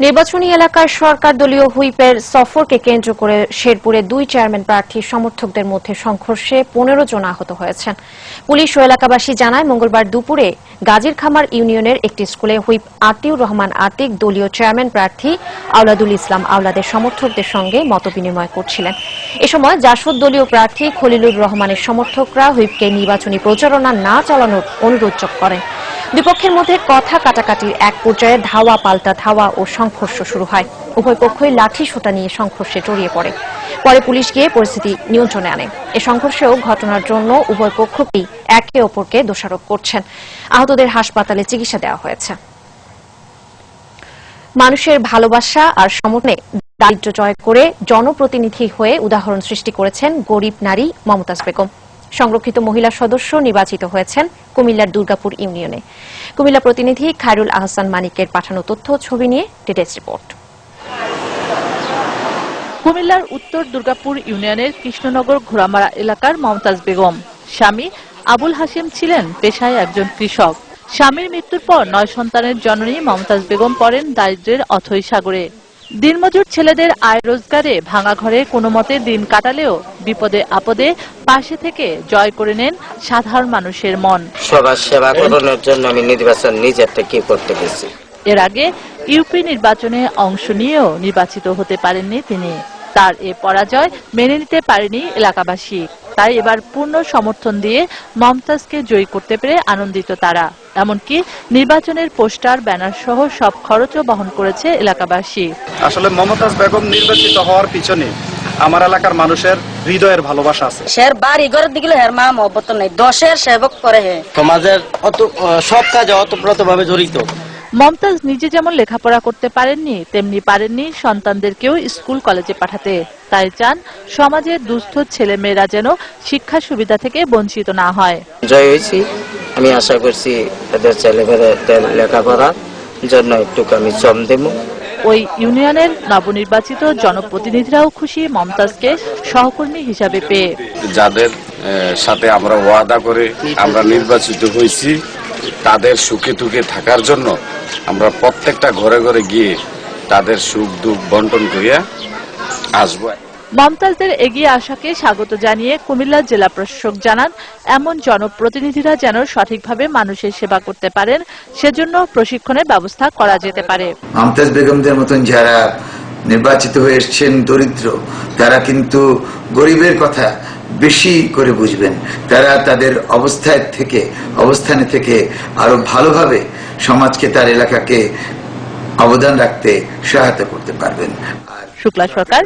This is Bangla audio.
নির্বাচনী এলাকার সরকার দলীয় হুইপের সফরকে কেন্দ্র করে শেরপুরে দুই চেয়ারম্যান প্রার্থীর সমর্থকদের মধ্যে সংঘর্ষে পনেরো জন আহত হয়েছেন। পুলিশ ও এলাকাবাসী জানায়, মঙ্গলবার দুপুরে গাজীর খামার ইউনিয়নের একটি স্কুলে হুইপ আতিউর রহমান আতিক দলীয় চেয়ারম্যান প্রার্থী আওলাদুল ইসলাম আওলাদের সমর্থকদের সঙ্গে মতবিনিময় করছিলেন। এ সময় জাসদ দলীয় প্রার্থী খলিলুর রহমানের সমর্থকরা হুইপকে নির্বাচনী প্রচারণা না চালানোর অনুরোধ করেন। দুপক্ষের মধ্যে কথা কাটাকাটির এক পর্যায়ে ধাওয়া পাল্টা ধাওয়া ও সংঘর্ষ শুরু হয়। উভয় পক্ষই লাঠি সোটা নিয়ে সংঘর্ষে জড়িয়ে পড়ে। পরে পুলিশ গিয়ে পরিস্থিতি নিয়ন্ত্রণে আনে। এ সংঘর্ষেও ঘটনার জন্য উভয় পক্ষকেই একে অপরকে দোষারোপ করছেন। আহতদের হাসপাতালে চিকিৎসা দেওয়া হয়েছে। মানুষের ভালোবাসা আর সমর্থনে দারিদ্র্য জয় করে জনপ্রতিনিধি হয়ে উদাহরণ সৃষ্টি করেছেন গরিব নারী মমতাজ বেগম। সংরক্ষিত মহিলা সদস্য নির্বাচিত হয়েছেন কুমিল্লার দুর্গাপুর ইউনিয়নে। কুমিল্লা প্রতিনিধি খায়রুল আহসান মানিকের পাঠানো তথ্য ছবি নিয়ে ডিটেলস রিপোর্ট। কুমিল্লার উত্তর দুর্গাপুর ইউনিয়নের কৃষ্ণনগর ঘোড়ামারা এলাকার মমতাজ বেগম। স্বামী আবুল হাসিম ছিলেন পেশায় একজন কৃষক। স্বামীর মৃত্যুর পর নয় সন্তানের জননী মমতাজ বেগম পড়েন দারিদ্রের অথৈ সাগরে। দিনমজুর ছেলেদের আয় রোজগারে ভাঙা ঘরে কোনো মতে দিন কাটালেও বিপদে আপদে পাশে থেকে জয় করে নেন সাধারণ মানুষের মন। সবার সেবা করানোর জন্য আমি নির্বাচন নিজের থেকে করতে গেছি এর আগে ইউপি নির্বাচনে অংশ নিয়েও নির্বাচিত হতে পারেননি তিনি। তার এ পরাজয় মেনে নিতে পারেনি এলাকাবাসী। তাই এবার পূর্ণ সমর্থন দিয়ে মমতাজকে জয়ী করতে পেরে আনন্দিত তারা। এমনকি নির্বাচনের পোস্টার ব্যানার সহ সব খরচও বহন করেছে এলাকাবাসী। আসলে মমতাজ বেগম নির্বাচিত হওয়ার পিছনে আমার এলাকার মানুষের হৃদয়ের ভালোবাসা আছে। শের বাড়ি ঘরের দিকে হের মা মহব্বত নেই। দশের সেবক করে হে। সমাজের অত সব কাজে অতপ্রতভাবে জড়িত। মমতাজ নিজে যেমন লেখাপড়া করতে পারেননি তেমনি পারেননি সন্তানদেরকেও স্কুল কলেজে পাঠাতে। তাই চান সমাজের দুস্থ ছেলে মেয়েরা যেন শিক্ষা সুবিধা থেকে বঞ্চিত না হয়। জয় হয়েছি। আমি আশা করছি এদের ছেলেমেয়েদের লেখাপড়ার জন্য একটু আমি জম দেবো ওই ইউনিয়নের নবনির্বাচিত জনপ্রতিনিধিরাও খুশি মমতাজকে সহকর্মী হিসাবে পেয়ে। যাদের সাথে আমরা ওয়াদা করে আমরা নির্বাচিত হয়েছি তাদের সুখে দুঃখে থাকার জন্য আমরা প্রত্যেকটা ঘরে ঘরে গিয়ে তাদের সুখ দুঃখ বন্টন করিয়া আসব। মমতাজদের এগিয়ে আসাকে স্বাগত জানিয়ে কুমিল্লা জেলা প্রশাসক জানান এমন জনপ্রতিনিধিরা যেন সঠিকভাবে মানুষের সেবা করতে পারেন সেজন্য প্রশিক্ষণের ব্যবস্থা করা যেতে পারে। মমতাজ বেগমদের মতন যারা নির্বাচিত হয়ে এসছেন দরিদ্র তারা কিন্তু গরিবের কথা বেশি করে বুঝবেন। তারা তাদের অবস্থায় থেকে অবস্থানে থেকে আরও ভালোভাবে সমাজকে তার এলাকাকে অবদান রাখতে সহায়তা করতে পারবেন। আর শুক্লা সরকার